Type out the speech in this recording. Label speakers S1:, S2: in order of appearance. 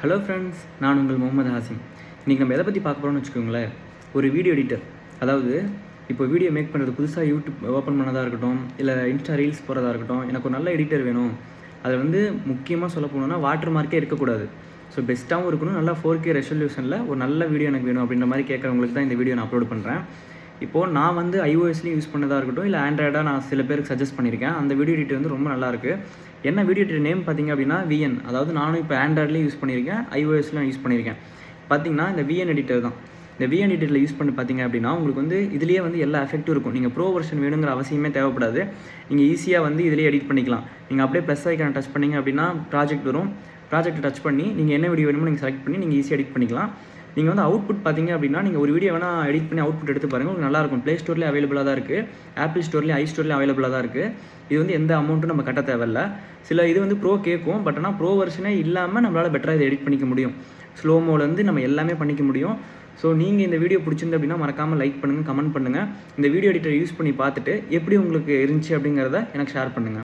S1: Hello friends நான் உங்கள் முகமது ஹாசிம். இன்றைக்கி நம்ம எதை பற்றி பார்க்க போகிறோம்னு வச்சுக்கோங்களேன்? ஒரு வீடியோ எடிட்டர் அதாவது இப்போ வீடியோ மேக் பண்ணுறது புதுசாக யூடியூப் ஓப்பன் பண்ணதாக இருக்கட்டும் இல்லை இன்ஸ்டா ரீல்ஸ் போகிறதா இருக்கட்டும் எனக்கு ஒரு நல்ல எடிட்டர் வேணும். அதை வந்து முக்கியமாக சொல்ல போனோம்னா வாட்டர் மார்க்கே இருக்கக்கூடாது. ஸோ பெஸ்ட்டாகவும் இருக்கணும் நல்லா ஃபோர் கே ரெசல்யூஷனில் ஒரு நல்ல வீடியோ எனக்கு வேணும் அப்படின்ற மாதிரி கேட்குறவங்களுக்கு தான் இந்த வீடியோ நான் அப்லோட் பண்ணுறேன் இப்போது நான் வந்து ஐஓஎஸ்லேயும் யூஸ் பண்ணதாக இருக்கட்டும் இல்லை ஆண்ட்ராய்டாக நான் சில பேருக்கு சஜஸ்ட் பண்ணியிருக்கேன் அந்த வீடியோ எடிட்டர் வந்து ரொம்ப நல்லாயிருக்கு என்ன வீடியோ எடிட்டர் நேம் பார்த்தீங்க அப்படின்னா விஎன் அதாவது நானும் இப்போ ஆண்ட்ராய்ட்லேயும் யூஸ் பண்ணியிருக்கேன் ஐஓஎஸ்லையும் யூஸ் பண்ணியிருக்கேன் பார்த்தீங்கன்னா இந்த விஎன் எடிட்டர் தான். இந்த விஎன் எடிட்டரில் யூஸ் பண்ணி பார்த்தீங்க அப்படின்னா உங்களுக்கு வந்து இதுலேயே வந்து எல்லா எஃபெக்ட்டும் இருக்கும். நீங்கள் ப்ரோ வெர்ஷன் வேணுங்கிற அவசியமே தேவைப்படாது. நீங்கள் ஈஸியாக வந்து இதிலே எடிட் பண்ணிக்கலாம். நீங்கள் அப்படியே ப்ளஸ் ஐக்கான டச் பண்ணீங்க அப்படின்னா ப்ராஜெக்ட் வரும். ப்ராஜெக்ட்டை டச் பண்ணி நீங்கள் என்ன வீடியோ வேணுமோ நீங்கள் செலக்ட் பண்ணி நீங்கள் ஈஸியாக எடிட் பண்ணிக்கலாம். நீங்கள் வந்து அவுட்புட் பார்த்தீங்க அப்படின்னா நீங்கள் ஒரு வீடியோ வேணால் எடிட் பண்ணி அவுட்புட் எடுத்து பாருங்கள் உங்களுக்கு நல்லாயிருக்கும் ப்ளே ஸ்டோர்லேயே அவைலபிளாக தான் இருக்குது ஆப்பிள் ஸ்டோர்லேயும் ஐ ஸ்டோர்லேயும் அவைலபிளாக தான் இருக்குது இது வந்து எந்த அமௌண்ட்டும் நம்ம கட்ட தேவையில்ல. சில இது வந்து ப்ரோ கேட்கும். பட் ஆனால் ப்ரோ வெர்ஷனே இல்லாமல் நம்மளால் பெட்டராக இதை எடிட் பண்ணிக்க முடியும். ஸ்லோமோலேருந்து நம்ம எல்லாமே பண்ணிக்க முடியும். ஸோ நீங்கள் இந்த வீடியோ பிடிச்சிருந்து அப்படின்னா மறக்காமல் லைக் பண்ணுங்கள் கமெண்ட் பண்ணுங்கள் இந்த வீடியோ எடிட்டர் யூஸ் பண்ணி பார்த்துட்டு எப்படி உங்களுக்கு இருந்துச்சு அப்படிங்கிறத எனக்கு ஷேர் பண்ணுங்கள்